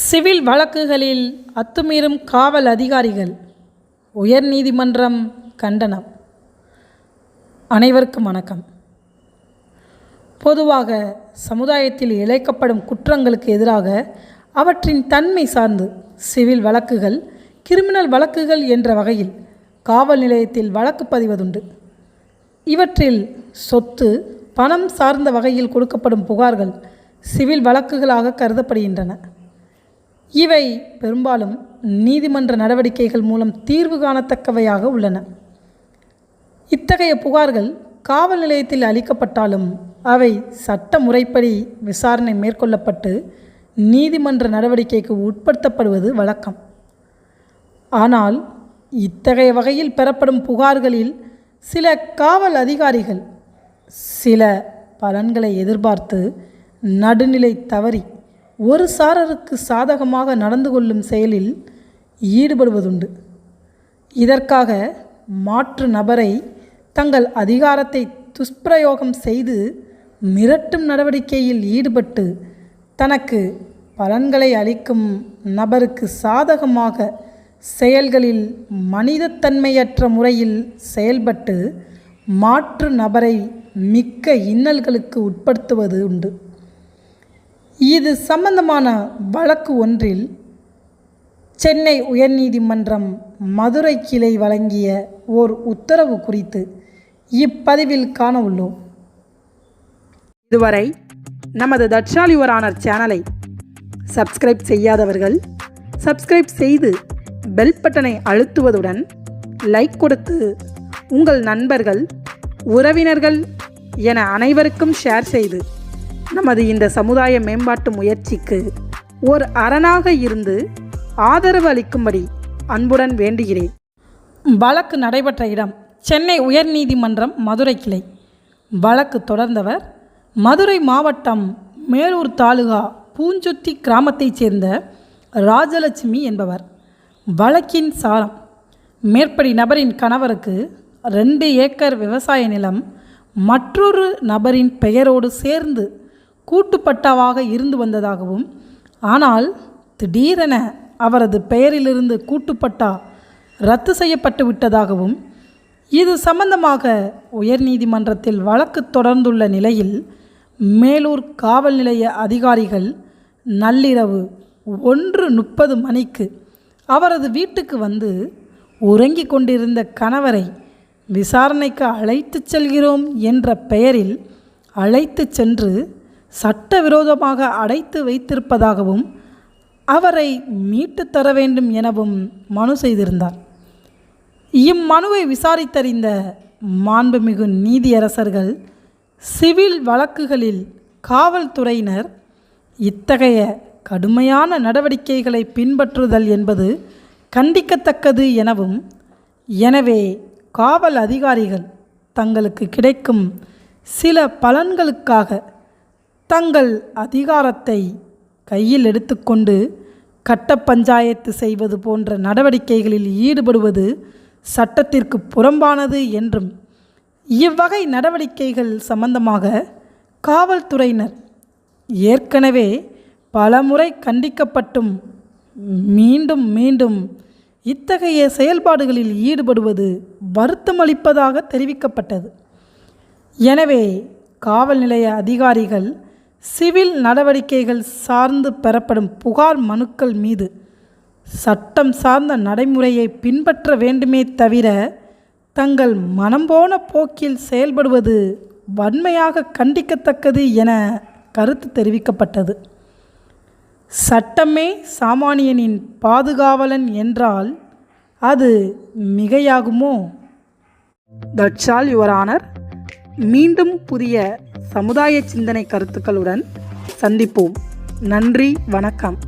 Civil வழக்குகளில் அத்துமீறும் காவல் அதிகாரிகள் உயர்நீதிமன்றம் கண்டனம். அனைவருக்கும் வணக்கம். பொதுவாக சமுதாயத்தில் இழைக்கப்படும் குற்றங்களுக்கு எதிராக அவற்றின் தன்மை சார்ந்து சிவில் வழக்குகள் கிரிமினல் வழக்குகள் என்ற வகையில் காவல் நிலையத்தில் வழக்கு பதிவதுண்டு. இவற்றில் சொத்து பணம் சார்ந்த வகையில் கொடுக்கப்படும் புகார்கள் சிவில் வழக்குகளாக கருதப்படுகின்றன. இவை பெரும்பாலும் நீதிமன்ற நடவடிக்கைகள் மூலம் தீர்வு காணத்தக்கவையாக உள்ளன. இத்தகைய புகார்கள் காவல் நிலையத்தில் அளிக்கப்பட்டாலும் அவை சட்ட முறைப்படி விசாரணை மேற்கொள்ளப்பட்டு நீதிமன்ற நடவடிக்கைக்கு உட்படுத்தப்படுவது வழக்கம். ஆனால் இத்தகைய வகையில் பெறப்படும் புகார்களில் சில காவல் அதிகாரிகள் சில பலன்களை எதிர்பார்த்து நடுநிலை தவறி ஒரு சாரருக்கு சாதகமாக நடந்து கொள்ளும் செயலில் ஈடுபடுவதுண்டு. இதற்காக மாற்று நபரை தங்கள் அதிகாரத்தை துஷ்பிரயோகம் செய்து மிரட்டும் நடவடிக்கையில் ஈடுபட்டு தனக்கு பலன்களை அளிக்கும் நபருக்கு சாதகமாக செயல்களில் மனிதத்தன்மையற்ற முறையில் செயல்பட்டு மாற்று நபரை மிக்க இன்னல்களுக்கு உட்படுத்துவது உண்டு. இது சம்பந்தமான வழக்கு ஒன்றில் சென்னை உயர்நீதிமன்றம் மதுரை கிளை வழங்கிய ஓர் உத்தரவு குறித்து இப்பதிவில் காண உள்ளோம். இதுவரை நமது தட்சாலிவரானர் சேனலை சப்ஸ்கிரைப் செய்யாதவர்கள் சப்ஸ்கிரைப் செய்து பெல் பட்டனை அழுத்துவதுடன் லைக் கொடுத்து உங்கள் நண்பர்கள் உறவினர்கள் என அனைவருக்கும் ஷேர் செய்து நமது இந்த சமுதாய மேம்பாட்டு முயற்சிக்கு ஓர் அரணாக இருந்து ஆதரவு அளிக்கும்படி அன்புடன் வேண்டுகிறேன். வழக்கு நடைபெற்ற இடம் சென்னை உயர்நீதிமன்றம் மதுரை கிளை. வழக்கு தொடர்ந்தவர் மதுரை மாவட்டம் மேலூர் தாலுகா பூஞ்சுத்தி கிராமத்தைச் சேர்ந்த ராஜலட்சுமி என்பவர். வழக்கின் சாரம் மேற்படி நபரின் கணவருக்கு ரெண்டு ஏக்கர் விவசாய நிலம் மற்றொரு நபரின் பெயரோடு சேர்ந்து கூட்டுப்பட்டாவாக இருந்து வந்ததாகவும் ஆனால் திடீரென அவரது பெயரிலிருந்து கூட்டுப்பட்டா ரத்து செய்யப்பட்டு விட்டதாகவும் இது சம்பந்தமாக உயர்நீதிமன்றத்தில் வழக்கு தொடர்ந்துள்ள நிலையில் மேலூர் காவல் நிலைய அதிகாரிகள் நள்ளிரவு ஒன்று முப்பது மணிக்கு அவரது வீட்டுக்கு வந்து உறங்கிக் கொண்டிருந்த கணவரை விசாரணைக்கு அழைத்துச் செல்கிறோம் என்ற பெயரில் அழைத்துச் சென்று சட்டவிரோதமாக அடைத்து வைத்திருப்பதாகவும் அவரை மீட்டு தர வேண்டும் எனவும் மனு செய்திருந்தார். இம்மனுவை விசாரித்தறிந்த மாண்புமிகு நீதியரசர்கள் சிவில் வழக்குகளில் காவல்துறையினர் இத்தகைய கடுமையான நடவடிக்கைகளை பின்பற்றுதல் என்பது கண்டிக்கத்தக்கது எனவும் எனவே காவல் அதிகாரிகள் தங்களுக்கு கிடைக்கும் சில பலன்களுக்காக தங்கள் அதிகாரத்தை கையில் எடுத்துக்கொண்டு கட்ட பஞ்சாயத்து செய்வது போன்ற நடவடிக்கைகளில் ஈடுபடுவது சட்டத்திற்கு புறம்பானது என்றும் இவ்வகை நடவடிக்கைகள் சம்பந்தமாக காவல்துறையினர் ஏற்கனவே பலமுறை கண்டிக்கப்பட்டும் மீண்டும் மீண்டும் இத்தகைய செயல்பாடுகளில் ஈடுபடுவது வருத்தமளிப்பதாக தெரிவிக்கப்பட்டது. எனவே காவல் நிலைய அதிகாரிகள் சிவில் நடவடிக்கைகள் சார்ந்து பெறப்படும் புகார் மனுக்கள் மீது சட்டம் சார்ந்த நடைமுறையை பின்பற்ற வேண்டுமே தவிர தங்கள் மனம் போன போக்கில் செயல்படுவது வன்மையாக கண்டிக்கத்தக்கது என கருத்து தெரிவிக்கப்பட்டது. சட்டமே சாமானியனின் பாதுகாவலன் என்றால் அது மிகையாகுமோ? That's all your honour. மீண்டும் புதிய சமுதாய சிந்தனை கருத்துக்களுடன் சந்திப்போம். நன்றி வணக்கம்.